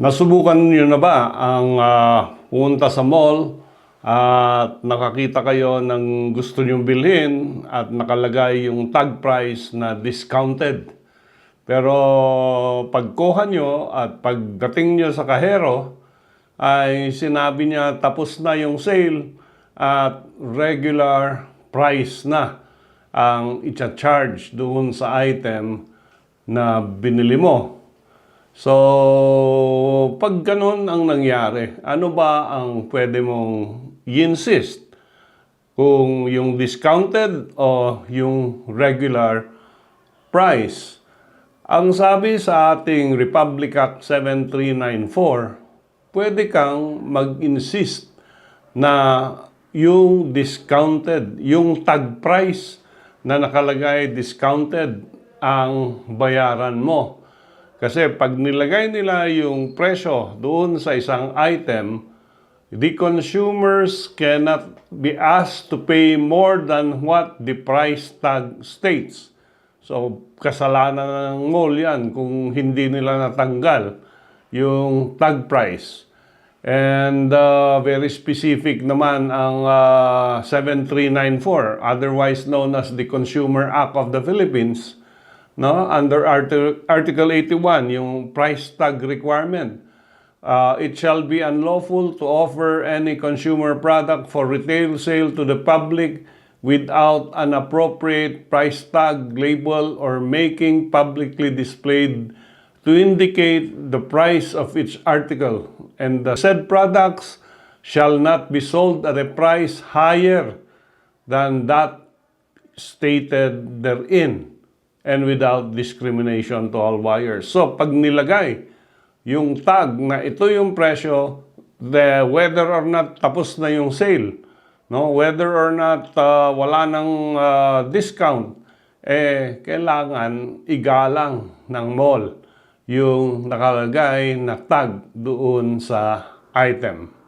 Nasubukan niyo na ba ang ah, pumunta sa mall at nakakita kayo ng gusto niyong bilhin at nakalagay yung tag price na discounted? Pero pagkuha nyo at pagdating nyo sa kahero, ay sinabi niya tapos na yung sale at regular price na ang i-charge doon sa item na binili mo. So, pag ganun ang nangyari, ano ba ang pwede mong i-insist? Kung yung discounted o yung regular price? Ang sabi sa ating Republic Act 7394, pwede kang mag-insist na yung discounted, yung tag price na nakalagay discounted ang bayaran mo. Kasi pag nilagay nila yung presyo doon sa isang item, the consumers cannot be asked to pay more than what the price tag states. So, kasalanan ng mall yan kung hindi nila natanggal yung tag price. And uh, very specific naman ang uh, 7394, otherwise known as the Consumer Act of the Philippines, no? under Arti- Article 81, yung price tag requirement. Uh, it shall be unlawful to offer any consumer product for retail sale to the public without an appropriate price tag, label, or making publicly displayed to indicate the price of each article. And the said products shall not be sold at a price higher than that stated therein and without discrimination to all buyers. So, pag nilagay yung tag na ito yung presyo, the, whether or not tapos na yung sale, no? whether or not uh, wala ng uh, discount, eh, kailangan igalang ng mall yung nakalagay na tag doon sa item.